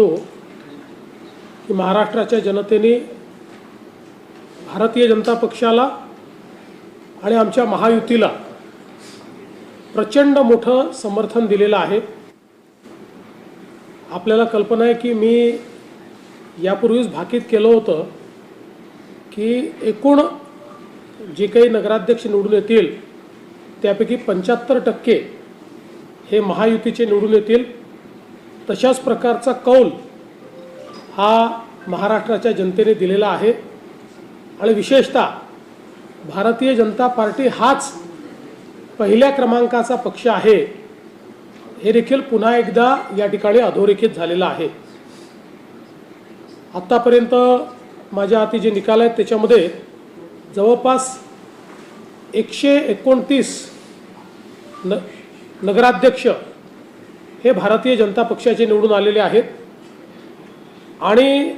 शकतो की महाराष्ट्राच्या जनतेने भारतीय जनता पक्षाला आणि आमच्या महायुतीला प्रचंड मोठं समर्थन दिलेलं आहे. आपल्याला कल्पना आहे की मी यापूर्वीच भाकीत केलं होतं की एकूण जे काही नगराध्यक्ष निवडून येतील त्यापैकी पंच्याहत्तर टक्के हे महायुतीचे निवडून येतील. तशाच प्रकारचा कौल हा महाराष्ट्राच्या जनतेने दिलेला आहे. आणि विशेषतः भारतीय जनता पार्टी हाच पहिल्या क्रमांकाचा पक्ष आहे. हे देखील पुन्हा एकदा या ठिकाणी अधोरेखित झालेलं आहे. आत्तापर्यंत माझ्या हाती जे निकाल आहेत त्याच्यामध्ये जवळपास एकशे एकोणतीस न नगराध्यक्ष हे भारतीय जनता पक्षाचे निवडून आलेले आहेत. आणि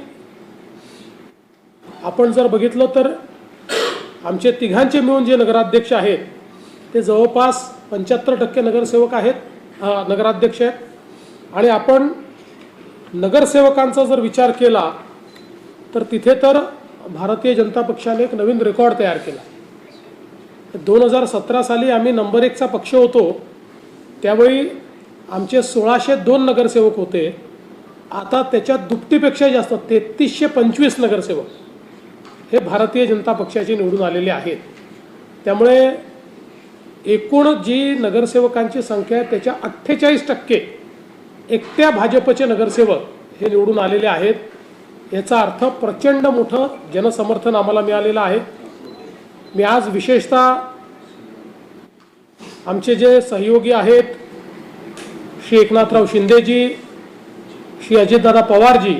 आपण जर बघितलं तर आमचे तिघांचे मिळून जे नगराध्यक्ष आहेत ते जवळपास पंच्याहत्तर टक्के नगरसेवक आहेत नगराध्यक्ष आहेत. आणि आपण नगरसेवकांचा जर विचार केला तर तिथे तर भारतीय जनता पक्षाने एक नवीन रेकॉर्ड तयार केला. दोन हजार सतरा साली आम्ही नंबर एकचा पक्ष होतो त्यावेळी आमचे सोळाशे दोन नगरसेवक होते. आता त्याच्यात दुपटीपेक्षा जास्त तेहतीसशे पंचवीस नगरसेवक हे भारतीय जनता पक्षाचे निवडून आलेले आहेत. त्यामुळे एकूण जी नगरसेवकांची संख्या आहे त्याच्या अठ्ठेचाळीस टक्के एकट्या भाजपचे नगरसेवक हे निवडून आलेले आहेत. याचा अर्थ प्रचंड मोठं जनसमर्थन आम्हाला मिळालेलं आहे. मी आज विशेषतः आमचे जे सहयोगी आहेत श्री एकनाथराव शिंदेजी श्री अजितदादा पवारजी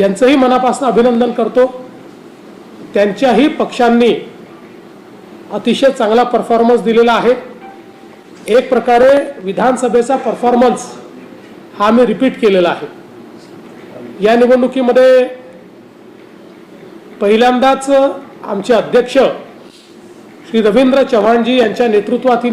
यांचंही मनापासून अभिनंदन करतो. त्यांच्याही पक्षांनी अतिशय चांगला परफॉर्मन्स दिलेला आहे. एक प्रकारे विधानसभेचा परफॉर्मन्स हा मी रिपीट केलेला आहे. या निवडणुकीमध्ये पहिल्यांदाच आमचे अध्यक्ष श्री रवींद्र चव्हाणजी यांच्या नेतृत्वात ही